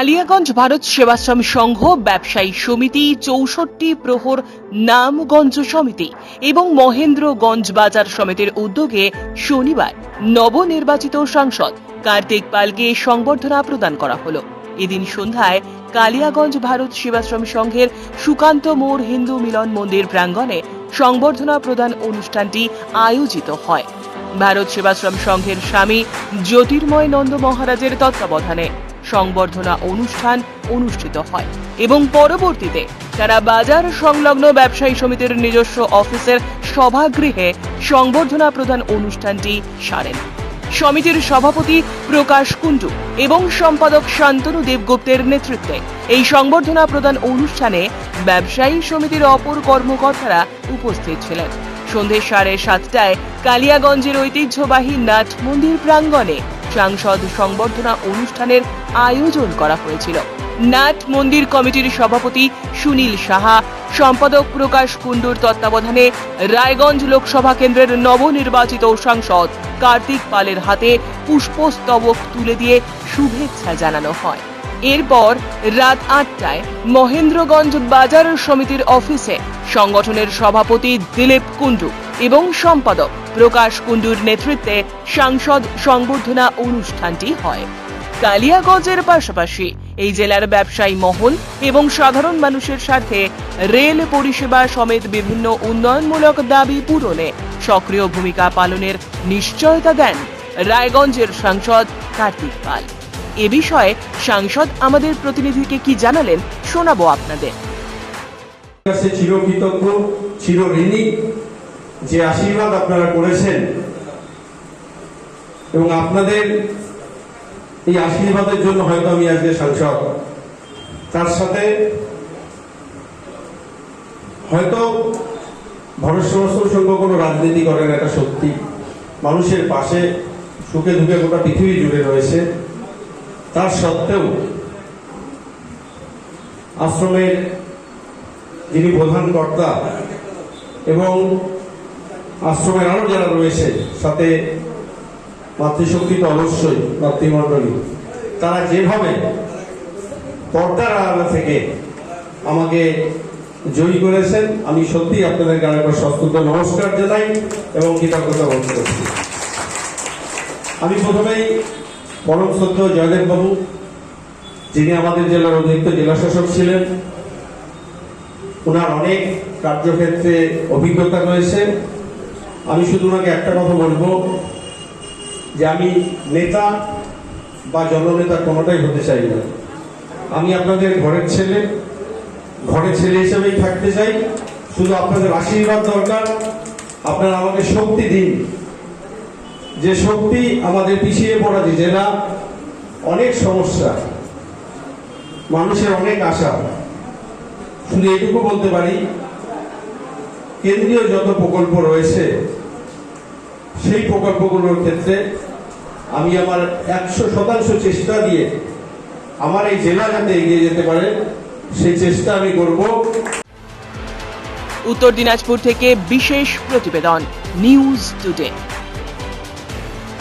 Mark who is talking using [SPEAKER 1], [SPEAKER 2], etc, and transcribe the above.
[SPEAKER 1] কালিয়াগঞ্জ ভারত সেবাশ্রম সংঘ ব্যবসায়ী সমিতি চৌষট্টি প্রহর নামগঞ্জ সমিতি এবং মহেন্দ্রগঞ্জ বাজার সমিতির উদ্যোগে শনিবার নবনির্বাচিত সাংসদ কার্তিক পালকে সংবর্ধনা প্রদান করা হলো। এদিন সন্ধ্যায় কালিয়াগঞ্জ ভারত সেবাশ্রম সংঘের সুকান্ত মোড় হিন্দু মিলন মন্দির প্রাঙ্গণে সংবর্ধনা প্রদান অনুষ্ঠানটি আয়োজিত হয়। ভারত সেবাশ্রম সংঘের স্বামী জ্যোতির্ময় নন্দ মহারাজের তত্ত্বাবধানে সংবর্ধনা অনুষ্ঠান অনুষ্ঠিত হয়। এবং পরবর্তীতে তারা বাজার সংলগ্ন ব্যবসায়ী সমিতির নিজস্ব অফিসের সভাগৃহে সংবর্ধনা প্রদান অনুষ্ঠানটি সারেন। সমিতির সভাপতি প্রকাশ কুণ্ডু এবং সম্পাদক শান্তনু দেবগুপ্তের নেতৃত্বে এই সংবর্ধনা প্রদান অনুষ্ঠানে ব্যবসায়ী সমিতির অপর কর্মকর্তারা উপস্থিত ছিলেন। সন্ধে সাড়ে সাতটায় কালিয়াগঞ্জের ঐতিহ্যবাহী নাট মন্দির প্রাঙ্গণে সাংসদ সংবর্ধনা অনুষ্ঠানের আয়োজন করা হয়েছিল। নাট মন্দির কমিটির সভাপতি সুনীল সাহা, সম্পাদক প্রকাশ কুণ্ডুর তত্ত্বাবধানে রায়গঞ্জ লোকসভা কেন্দ্রের নবনির্বাচিত সাংসদ কার্তিক পালের হাতে পুষ্পস্তবক তুলে দিয়ে শুভেচ্ছা জানানো হয়। এরপর রাত আটটায় মহেন্দ্রগঞ্জ বাজার সমিতির অফিসে সংগঠনের সভাপতি দিলীপ কুণ্ডু এবং সম্পাদক প্রকাশ কুণ্ডুর নেতৃত্বে সাংসদ সংবর্ধনা অনুষ্ঠানটি হয়। কালিয়াগঞ্জের পাশাপাশি এই জেলার ব্যবসায়ী মহল এবং সাধারণ মানুষের স্বার্থে রেল পরিষেবা সমেত বিভিন্ন উন্নয়নমূলক দাবি পূরণে সক্রিয় ভূমিকা পালনের নিশ্চয়তা দেন রায়গঞ্জের সাংসদ কার্তিক পাল। এ বিষয়ে সাংসদ আমাদের প্রতিনিধিকে কি জানালেন শোনাবো আপনাদের।
[SPEAKER 2] চিরকৃতজ্ঞ, চিরঋণী যে আশীর্বাদ আপনারা করেছেন এবং আপনাদের এই আশীর্বাদের জন্য হয়তো আমি আজকে সাংসদ। তার সাথে হয়তো ভারত সমাজসেবা সংঘ কোনো রাজনীতি করে না এটা সত্যি। মানুষের পাশে সুখে দুঃখে গোটা পৃথিবী জুড়ে রয়েছে। তার সত্ত্বেও আশ্রমের যিনি প্রধান কর্তা এবং আশ্রমের আরও যারা রয়েছে, সাথে মাতৃশক্তি তো অবশ্যই, মাতৃমণ্ডলী, তারা যেভাবে পর্দার আড়ালে থেকে আমাকে জয়ী করেছেন, আমি সত্যি আপনাদের আরেকবার সস্তুত। নমস্কার জানাই এবং কৃতজ্ঞতা বোধ করছি। আমি প্রথমেই পরম সত্য জয়দেব বাবু, যিনি আমাদের জেলার অতিরিক্ত জেলা শাসক ছিলেন ওনার অনেক কার্যক্ষেত্রে অভিজ্ঞতা রয়েছে আমি শুধু ওনাকে একটা কথা বলব যে আমি নেতা বা জননেতা কোনোটাই হতে চাই না। আমি আপনাদের ঘরের ছেলে ঘরের ছেলে হিসেবেই থাকতে চাই। শুধু আপনাদের আশীর্বাদ দরকার, আপনারা আমাকে শক্তি দিন। যে শক্তি আমাদের পিছিয়ে পড়া যে জেলা, অনেক সমস্যা, মানুষের অনেক আশা। শুধু এটুকু বলতে পারি কেন্দ্রীয় যত প্রকল্প রয়েছে, সেই প্রকল্পগুলোর ক্ষেত্রে আমি আমার একশো শতাংশ চেষ্টা দিয়ে আমার এই জেলা যাতে এগিয়ে যেতে পারে, সেই চেষ্টা আমি করব।
[SPEAKER 1] উত্তর দিনাজপুর থেকে বিশেষ প্রতিবেদন, নিউজ টুডে।